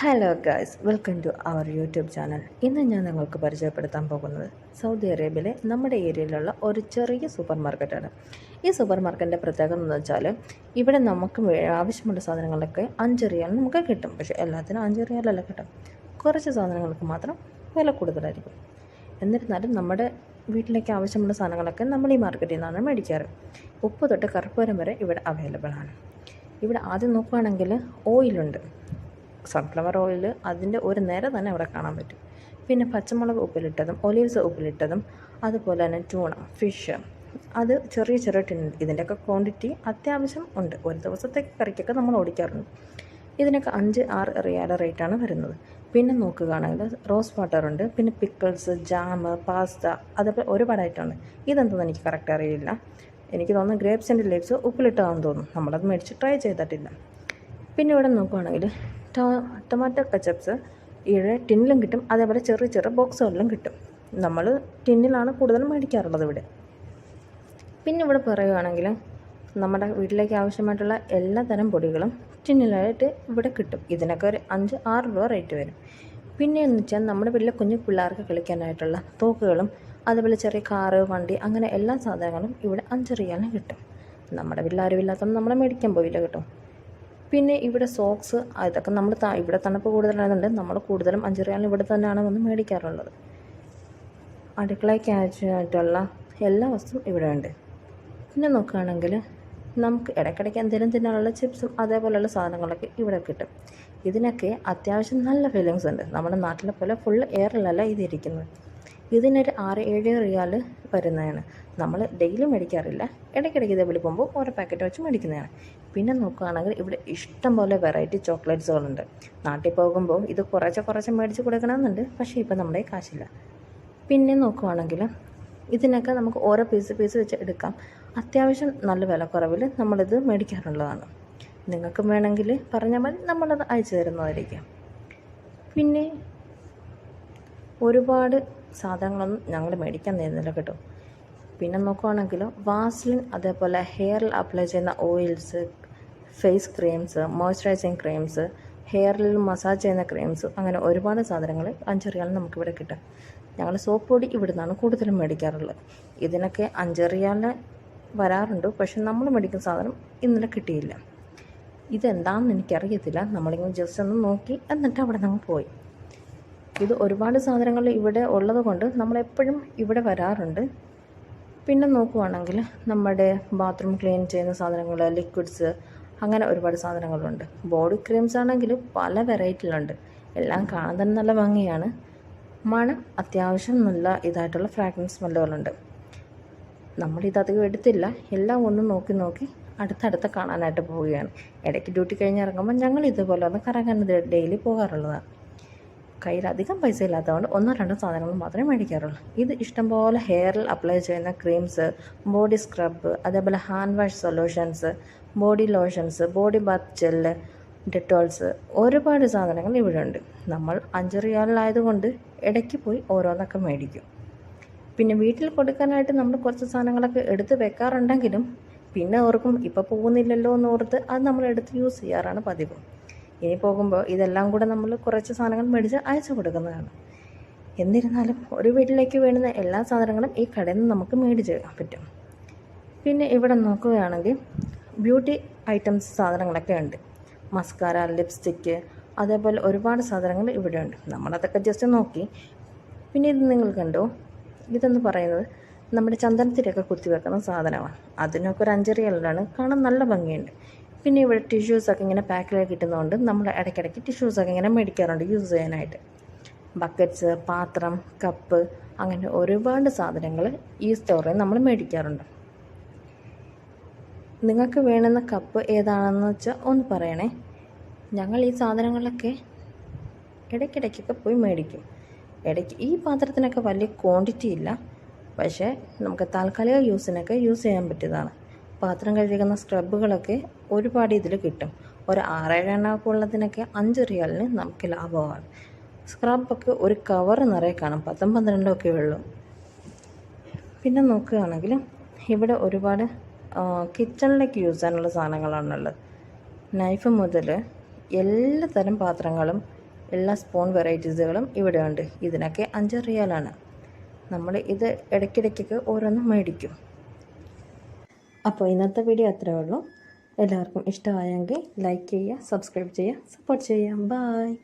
Hello guys welcome to our YouTube channel ഇന്ന് ഞാൻ നിങ്ങൾക്ക് പരിചയപ്പെടുത്താൻ പോകുന്നത് സൗദി അറേബ്യയിലെ നമ്മുടെ ഏരിയയിലുള്ള ഒരു ചെറിയ സൂപ്പർ മാർക്കറ്റാണ് ഈ സൂപ്പർ മാർക്കറ്റിന്റെ പ്രത്യേകത എന്ന് വെച്ചാൽ ഇവിടെ നമുക്ക് ആവശ്യമുള്ള സാധനങ്ങളൊക്കെ അഞ്ച് റിയാൽ നമുക്ക് കിട്ടും. പക്ഷേ എല്ലാത്തിനും അഞ്ച് റിയാലല്ല കിട്ടും. കുറച്ച് സാധനങ്ങൾക്ക് മാത്രം വില കൂടുതലായിരിക്കും. എന്നിരുന്നാലും നമ്മുടെ വീട്ടിലേക്ക് ആവശ്യമുള്ള സാധനങ്ങളൊക്കെ നമ്മൾ ഈ മാർക്കറ്റിൽ നിന്നാണ് മേടിക്കാറ്. ഉപ്പ് തൊട്ട് കർപ്പൂരം വരെ ഇവിടെ അവൈലബിൾ ആണ്. ഇവിടെ ആദ്യം നോക്കുകയാണെങ്കിൽ ഓയിലുണ്ട് സൺഫ്ലവർ ഓയിൽ അതിന്റെ ഒരു നിര തന്നെ അവിടെ കാണാൻ പറ്റും. പിന്നെ പച്ചമുളക് ഉപ്പിലിട്ടതും ഒലീവ്സ് ഉപ്പിലിട്ടതും അതുപോലെ തന്നെ ടൂണ ഫിഷ് അത് ചെറിയ ചെറിയ ടിൻ ഇതിന്റെയൊക്കെ ക്വാണ്ടിറ്റി അത്യാവശ്യം ഉണ്ട്. ഒരു ദിവസത്തെ കറിക്കൊക്കെ നമ്മൾ ഓടിക്കാറുണ്ട്. ഇതിനൊക്കെ അഞ്ച് ആറ് റിയാല റേറ്റാണ് വരുന്നത്. പിന്നെ നോക്കുകയാണെങ്കിൽ റോസ് വാട്ടർ ഉണ്ട് പിന്നെ പിക്കിൾസ് ജാം പാസ്ത അതേപോലെ ഒരുപാട് ഐറ്റമുണ്ട് ഇതെന്തെന്ന് എനിക്ക് കറക്റ്റ് അറിയില്ല. എനിക്ക് തോന്നുന്നു ആൻഡ് ലീവ്സ് ഉപ്പിലിട്ടതാണെന്ന് തോന്നുന്നു. നമ്മളത് മേടിച്ച് ട്രൈ ചെയ്തിട്ടില്ല. പിന്നെ ഇവിടെ നോക്കുവാണെങ്കിൽ ടൊമാറ്റോ കച്ചപ്സ് ഇവിടെ ടിന്നിലും കിട്ടും. അതേപോലെ ചെറിയ ചെറിയ ബോക്സുകളിലും കിട്ടും. നമ്മൾ ടിന്നിലാണ് കൂടുതലും മേടിക്കാറുള്ളത് ഇവിടെ. പിന്നെ ഇവിടെ പറയുകയാണെങ്കിൽ നമ്മുടെ വീട്ടിലേക്ക് ആവശ്യമായിട്ടുള്ള എല്ലാ തരം പൊടികളും ടിന്നിലായിട്ട് ഇവിടെ കിട്ടും. ഇതിനൊക്കെ ഒരു അഞ്ച് ആറ് രൂപ റേറ്റ് വരും. പിന്നെ എന്ന് വെച്ചാൽ നമ്മുടെ വീട്ടിലെ കുഞ്ഞു പിള്ളേർക്ക് കളിക്കാനായിട്ടുള്ള തോക്കുകളും അതുപോലെ ചെറിയ കാറ് വണ്ടി അങ്ങനെ എല്ലാ സാധനങ്ങളും ഇവിടെ അഞ്ച് റിയാലിന് കിട്ടും. നമ്മുടെ വീട്ടിൽ ആരും ഇല്ലാത്തതുകൊണ്ട് നമ്മൾ മേടിക്കാൻ പോയില്ല കേട്ടോ. പിന്നെ ഇവിടെ സോക്സ് ഇതൊക്കെ നമ്മൾ ഇവിടെ തണുപ്പ് കൂടുതലായതുകൊണ്ട് നമ്മൾ കൂടുതലും അഞ്ച് റിയാലിന് ഇവിടെ തന്നെയാണ് വന്ന് മേടിക്കാറുള്ളത്. അടുക്കളയ്ക്ക് ആവശ്യമായിട്ടുള്ള എല്ലാ വസ്തുവും ഇവിടെ ഉണ്ട്. പിന്നെ നോക്കുകയാണെങ്കിൽ നമുക്ക് ഇടയ്ക്കിടയ്ക്ക് എന്തെങ്കിലും തിന്നാനുള്ള ചിപ്സും അതേപോലെയുള്ള സാധനങ്ങളൊക്കെ ഇവിടെ കിട്ടും. ഇതിനൊക്കെ അത്യാവശ്യം നല്ല ഫീലിങ്സ് ഉണ്ട്. നമ്മുടെ നാട്ടിലെ പോലെ ഫുൾ എയറിലല്ല ഇതിരിക്കുന്നത്. ഇതിനൊരു ആറ് ഏഴ് റിയാൽ വരുന്നതാണ്. നമ്മൾ ഡെയിലി മേടിക്കാറില്ല. ഇടയ്ക്കിടയ്ക്ക് ഇതേപോലെ പോകുമ്പോൾ ഓരോ പാക്കറ്റ് വെച്ച് മേടിക്കുന്നതാണ്. പിന്നെ നോക്കുകയാണെങ്കിൽ ഇവിടെ ഇഷ്ടം പോലെ വെറൈറ്റി ചോക്ലേറ്റ്സുകളുണ്ട് നാട്ടിൽ പോകുമ്പോൾ ഇത് കുറച്ച് കുറച്ച് മേടിച്ച് കൊടുക്കണമെന്നുണ്ട്. പക്ഷേ ഇപ്പം നമ്മുടെ കാശില്ല. പിന്നെ നോക്കുകയാണെങ്കിൽ ഇതിനൊക്കെ നമുക്ക് ഓരോ പീസ് പീസ് വെച്ച് എടുക്കാം. അത്യാവശ്യം നല്ല വിലക്കുറവിൽ നമ്മളിത് മേടിക്കാറുള്ളതാണ്. നിങ്ങൾക്ക് വേണമെങ്കിൽ പറഞ്ഞാൽ മതി. നമ്മളത് അയച്ചു തരുന്നതായിരിക്കും. പിന്നെ ഒരുപാട് സാധനങ്ങളൊന്നും ഞങ്ങൾ മേടിക്കാൻ നേരുന്നില്ല കേട്ടോ. പിന്നെ നോക്കുവാണെങ്കിൽ വാസ്ലിൻ അതേപോലെ ഹെയറിൽ അപ്ലൈ ചെയ്യുന്ന oils face creams moisturising creams ഹെയറിൽ മസാജ് ചെയ്യുന്ന ക്രീംസ് അങ്ങനെ ഒരുപാട് സാധനങ്ങൾ അഞ്ച് റിയാലിന് നമുക്കിവിടെ കിട്ടും. ഞങ്ങൾ സോപ്പ് പൊടി ഇവിടെ നിന്നാണ് കൂടുതലും മേടിക്കാറുള്ളത്. ഇതിനൊക്കെ അഞ്ച് വരാറുണ്ട് പക്ഷെ നമ്മൾ മേടിക്കുന്ന സാധനം ഇന്നലെ കിട്ടിയില്ല. ഇതെന്താണെന്ന് എനിക്കറിയത്തില്ല. നമ്മളിങ്ങനെ ജസ്റ്റ് ഒന്ന് നോക്കി എന്നിട്ട് അവിടെ നിന്ന് പോയി. ഇത് ഒരുപാട് സാധനങ്ങൾ ഇവിടെ ഉള്ളത് കൊണ്ട് നമ്മളെപ്പോഴും ഇവിടെ വരാറുണ്ട്. പിന്നെ നോക്കുവാണെങ്കിൽ നമ്മുടെ ബാത്റൂം ക്ലീൻ ചെയ്യുന്ന സാധനങ്ങൾ ലിക്വിഡ്സ് അങ്ങനെ ഒരുപാട് സാധനങ്ങളുണ്ട്. ബോഡി ക്രീംസ് ആണെങ്കിൽ പല വെറൈറ്റിയിലുണ്ട് എല്ലാം കാണാൻ തന്നെ നല്ല ഭംഗിയാണ്. മണം അത്യാവശ്യം നല്ല ഇതായിട്ടുള്ള ഫ്രാഗ്രൻസ് സ്മെല്ലുകളുണ്ട്. നമ്മളിത് അധികം എടുത്തില്ല. എല്ലാം ഒന്ന് നോക്കി നോക്കി അടുത്തടുത്ത് കാണാനായിട്ട് പോവുകയാണ്. ഇടയ്ക്ക് ഡ്യൂട്ടി കഴിഞ്ഞ് ഇറങ്ങുമ്പോൾ ഞങ്ങൾ ഇതുപോലെ ഒന്ന് കറങ്ങാൻ ഡെയിലി പോകാറുള്ളതാണ്. കയ്യിൽ അധികം പൈസ ഇല്ലാത്തതുകൊണ്ട് ഒന്നോ രണ്ടോ സാധനങ്ങൾ മാത്രമേ മേടിക്കാറുള്ളൂ. ഇത് ഇഷ്ടംപോലെ ഹെയറിൽ അപ്ലൈ ചെയ്യുന്ന ക്രീംസ് ബോഡി സ്ക്രബ് അതേപോലെ hand wash solutions body lotions body bath gel Dettols ഒരുപാട് സാധനങ്ങൾ ഇവിടെ ഉണ്ട് നമ്മൾ അഞ്ച് റിയാലിലായതുകൊണ്ട് ഇടയ്ക്ക് പോയി ഓരോന്നൊക്കെ മേടിക്കും. പിന്നെ വീട്ടിൽ കൊടുക്കാനായിട്ട് നമ്മൾ കുറച്ച് സാധനങ്ങളൊക്കെ എടുത്ത് വെക്കാറുണ്ടെങ്കിലും പിന്നെ ഓർക്കും ഇപ്പോൾ പോകുന്നില്ലല്ലോ എന്ന് ഓർത്ത് അത് നമ്മൾ എടുത്ത് യൂസ് ചെയ്യാറാണ് പതിവ്. ഇനി പോകുമ്പോൾ ഇതെല്ലാം കൂടെ നമ്മൾ കുറച്ച് സാധനങ്ങൾ മേടിച്ച് അയച്ചു കൊടുക്കുന്നതാണ്. എന്നിരുന്നാലും ഒരു വീട്ടിലേക്ക് വേണ്ടുന്ന എല്ലാ സാധനങ്ങളും ഈ കടയിൽ നിന്ന് നമുക്ക് മേടിച്ച് പറ്റും. പിന്നെ ഇവിടെ നോക്കുകയാണെങ്കിൽ ബ്യൂട്ടി ഐറ്റംസ് സാധനങ്ങളൊക്കെ ഉണ്ട്. മസ്കാര ലിപ്സ്റ്റിക്ക് അതേപോലെ ഒരുപാട് സാധനങ്ങൾ ഇവിടെ ഉണ്ട്. നമ്മളതൊക്കെ ജസ്റ്റ് നോക്കി. പിന്നെ ഇത് നിങ്ങൾ കണ്ടോ? ഇതെന്ന് പറയുന്നത് നമ്മുടെ ചന്ദനത്തിലൊക്കെ കുത്തി വെക്കുന്ന സാധനമാണ്. അതിനൊക്കെ ഒരു അഞ്ചറിയലാണ്. കാണാൻ നല്ല ഭംഗിയുണ്ട്. പിന്നെ ഇവിടെ ടിഷ്യൂസൊക്കെ ഇങ്ങനെ പാക്കിലായി കിട്ടുന്നതുകൊണ്ട് നമ്മൾ ഇടയ്ക്കിടയ്ക്ക് ടിഷ്യൂസൊക്കെ ഇങ്ങനെ മേടിക്കാറുണ്ട് യൂസ് ചെയ്യാനായിട്ട്. ബക്കറ്റ്സ് പാത്രം കപ്പ് അങ്ങനെ ഒരുപാട് സാധനങ്ങൾ ഈ സ്റ്റോറിൽ നമ്മൾ മേടിക്കാറുണ്ട്. നിങ്ങൾക്ക് വേണ്ടുന്ന കപ്പ് ഏതാണെന്ന് വെച്ചാൽ ഒന്ന് പറയണേ. ഞങ്ങൾ ഈ സാധനങ്ങളൊക്കെ ഇടയ്ക്കിടയ്ക്കൊക്കെ പോയി മേടിക്കും. ഇടയ്ക്ക് ഈ പാത്രത്തിനൊക്കെ വലിയ ക്വാണ്ടിറ്റി ഇല്ല. പക്ഷേ നമുക്ക് താൽക്കാലിക യൂസിനൊക്കെ യൂസ് ചെയ്യാൻ പറ്റിയതാണ്. പാത്രം കഴുകുന്ന സ്ക്രബുകളൊക്കെ ഒരുപാട് ഇതിൽ കിട്ടും. ഒരു ആറേഴെണ്ണമൊക്കെ ഉള്ളതിനൊക്കെ അഞ്ച് റിയാലിന് നമുക്ക് ലാഭമാണ്. സ്ക്രബൊക്കെ ഒരു കവർ നിറയെ കാണും. പത്തും പന്ത്രണ്ടൊക്കെ ഉള്ളൂ. പിന്നെ നോക്കുകയാണെങ്കിൽ ഇവിടെ ഒരുപാട് കിച്ചണിലേക്ക് യൂസ് ചെയ്യാനുള്ള സാധനങ്ങളാണുള്ളത്. നൈഫ് മുതൽ എല്ലാ തരം പാത്രങ്ങളും എല്ലാ സ്പൂൺ വെറൈറ്റീസുകളും ഇവിടെ ഉണ്ട് ഇതിനൊക്കെ അഞ്ച് റിയാലാണ്. നമ്മൾ ഇത് ഇടയ്ക്കിടയ്ക്കൊക്കെ ഓരോന്നും മേടിക്കും. അപ്പോൾ ഇന്നത്തെ വീഡിയോ അത്രേ ഉള്ളൂ. എല്ലാവർക്കും ഇഷ്ടമായെങ്കിൽ ലൈക്ക് ചെയ്യുക സബ്സ്ക്രൈബ് ചെയ്യുക സപ്പോർട്ട് ചെയ്യാം ബായ്